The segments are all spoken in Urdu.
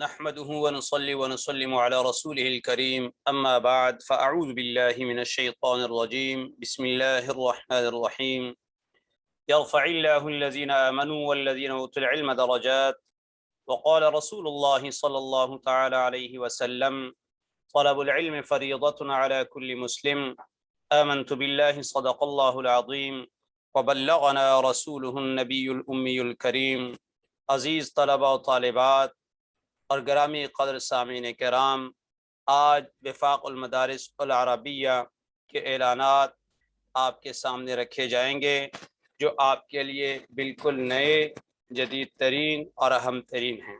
نحمده ونصلي ونسلم على رسوله الكريم. أما بعد فأعوذ بالله من الشيطان الرجيم. بسم الله الرحمن الرحيم. يرفع الله الذين آمنوا والذين أوتوا العلم درجات. وقال رسول الله صلى الله تعالى عليه وسلم طلب العلم فريضة على كل مسلم. آمنت بالله صدق الله العظيم. وبلغنا رسوله النبي الأمي الكريم. عزیز طلبہ و طالبات اور گرامی قدر سامعین کرام، آج وفاق المدارس العربیہ کے اعلانات آپ کے سامنے رکھے جائیں گے، جو آپ کے لیے بالکل نئے، جدید ترین اور اہم ترین ہیں۔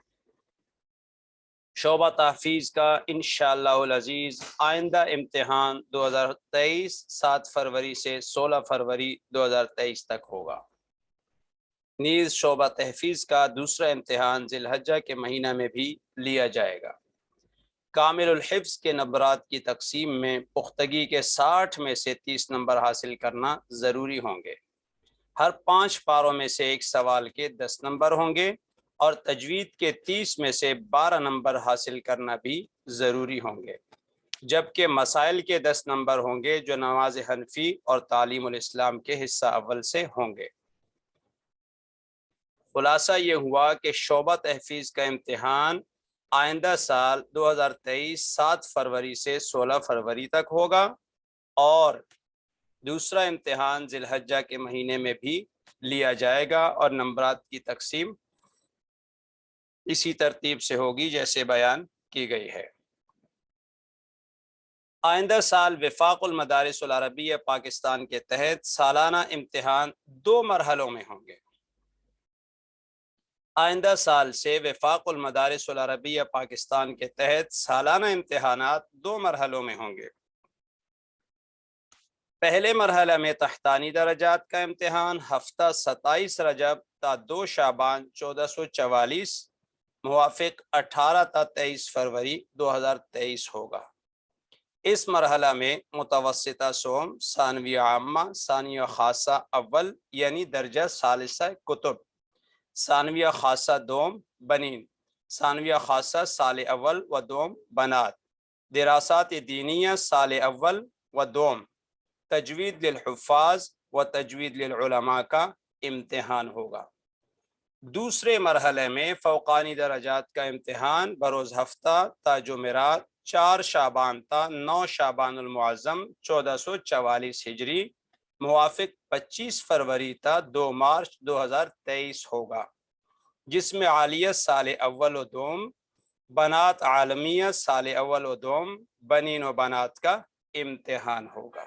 شعبہ تحفیظ کا انشاءاللہ العزیز آئندہ امتحان دو ہزار تیئیس، سات فروری سے سولہ فروری دو ہزار تیئیس تک ہوگا۔ نیز شعبہ تحفیظ کا دوسرا امتحان ذی الحجہ کے مہینہ میں بھی لیا جائے گا۔ کامل الحفظ کے نمبرات کی تقسیم میں پختگی کے ساٹھ میں سے تیس نمبر حاصل کرنا ضروری ہوں گے۔ ہر پانچ پاروں میں سے ایک سوال کے دس نمبر ہوں گے اور تجوید کے تیس میں سے بارہ نمبر حاصل کرنا بھی ضروری ہوں گے۔ جبکہ مسائل کے دس نمبر ہوں گے جو نواز حنفی اور تعلیم الاسلام کے حصہ اول سے ہوں گے۔ خلاصہ یہ ہوا کہ شعبہ تحفیظ کا امتحان آئندہ سال دو ہزار تیئیس سات فروری سے سولہ فروری تک ہوگا اور دوسرا امتحان ذی الحجہ کے مہینے میں بھی لیا جائے گا اور نمبرات کی تقسیم اسی ترتیب سے ہوگی جیسے بیان کی گئی ہے۔ آئندہ سال وفاق المدارس العربیہ پاکستان کے تحت سالانہ امتحان دو مرحلوں میں ہوں گے۔ آئندہ سال سے وفاق المدارس العربیہ پاکستان کے تحت سالانہ امتحانات دو مرحلوں میں ہوں گے۔ پہلے مرحلہ میں تحتانی درجات کا امتحان، ہفتہ ستائیس رجب تا دو شابان چودہ سو چوالیس، موافق اٹھارہ تا تیئیس فروری دو ہزار تیئیس ہوگا۔ اس مرحلہ میں متوسطہ سوم ثانوی عامہ ثانیہ خاصہ اول یعنی درجہ ثالثہ کتب۔ ثانویہ خاصہ دوم بنین۔ ثانویہ خاصہ سال اول و دوم بنات۔ دراسات دینیہ سال اول و دوم۔ تجوید للحفاظ و تجوید للعلماء کا امتحان ہوگا۔ دوسرے مرحلے میں فوقانی درجات کا امتحان بروز ہفتہ تا جمعرات چار شابان تا نو شابان المعظم چودہ سو چوالیس ہجری موافق پچیس فروری تا دو مارچ دو ہزار تیئیس ہوگا، جس میں عالیہ سال اول و دوم، بنات عالمیہ سال اول و دوم، بنین و بنات کا امتحان ہوگا۔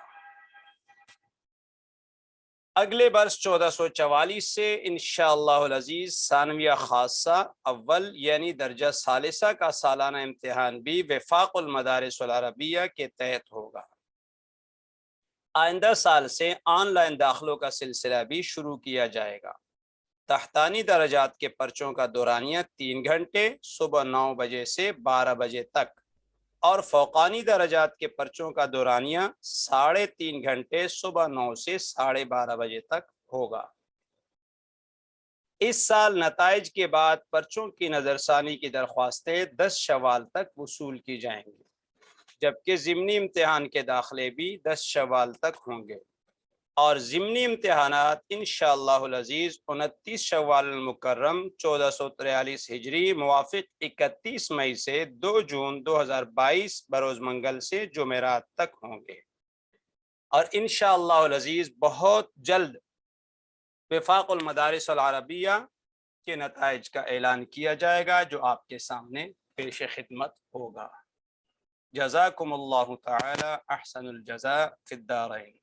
اگلے برس چودہ سو چوالیس سے انشاءاللہ العزیز ثانویہ خاصہ اول یعنی درجہ ثالثہ کا سالانہ امتحان بھی وفاق المدارس العربیہ کے تحت ہوگا۔ آئندہ سال سے آن لائن داخلوں کا سلسلہ بھی شروع کیا جائے گا۔ تحتانی درجات کے پرچوں کا دورانیہ تین گھنٹے، صبح نو بجے سے بارہ بجے تک۔ اور فوقانی درجات کے پرچوں کا دورانیہ ساڑھے تین گھنٹے، صبح نو سے ساڑھے بارہ بجے تک ہوگا۔ اس سال نتائج کے بعد پرچوں کی نظر ثانی کی درخواستیں دس شوال تک وصول کی جائیں گی۔ جبکہ ضمنی امتحان کے داخلے بھی دس شوال تک ہوں گے۔ اور ضمنی امتحانات انشاءاللہ العزیز انتیس شوال المکرم چودہ سو تریالیس ہجری موافق اکتیس مئی سے دو جون دو ہزار بائیس بروز منگل سے جمعرات تک ہوں گے۔ اور انشاءاللہ العزیز بہت جلد وفاق المدارس العربیہ کے نتائج کا اعلان کیا جائے گا جو آپ کے سامنے پیش خدمت ہوگا۔ جزاكم الله تعالى أحسن الجزاء في الدارين.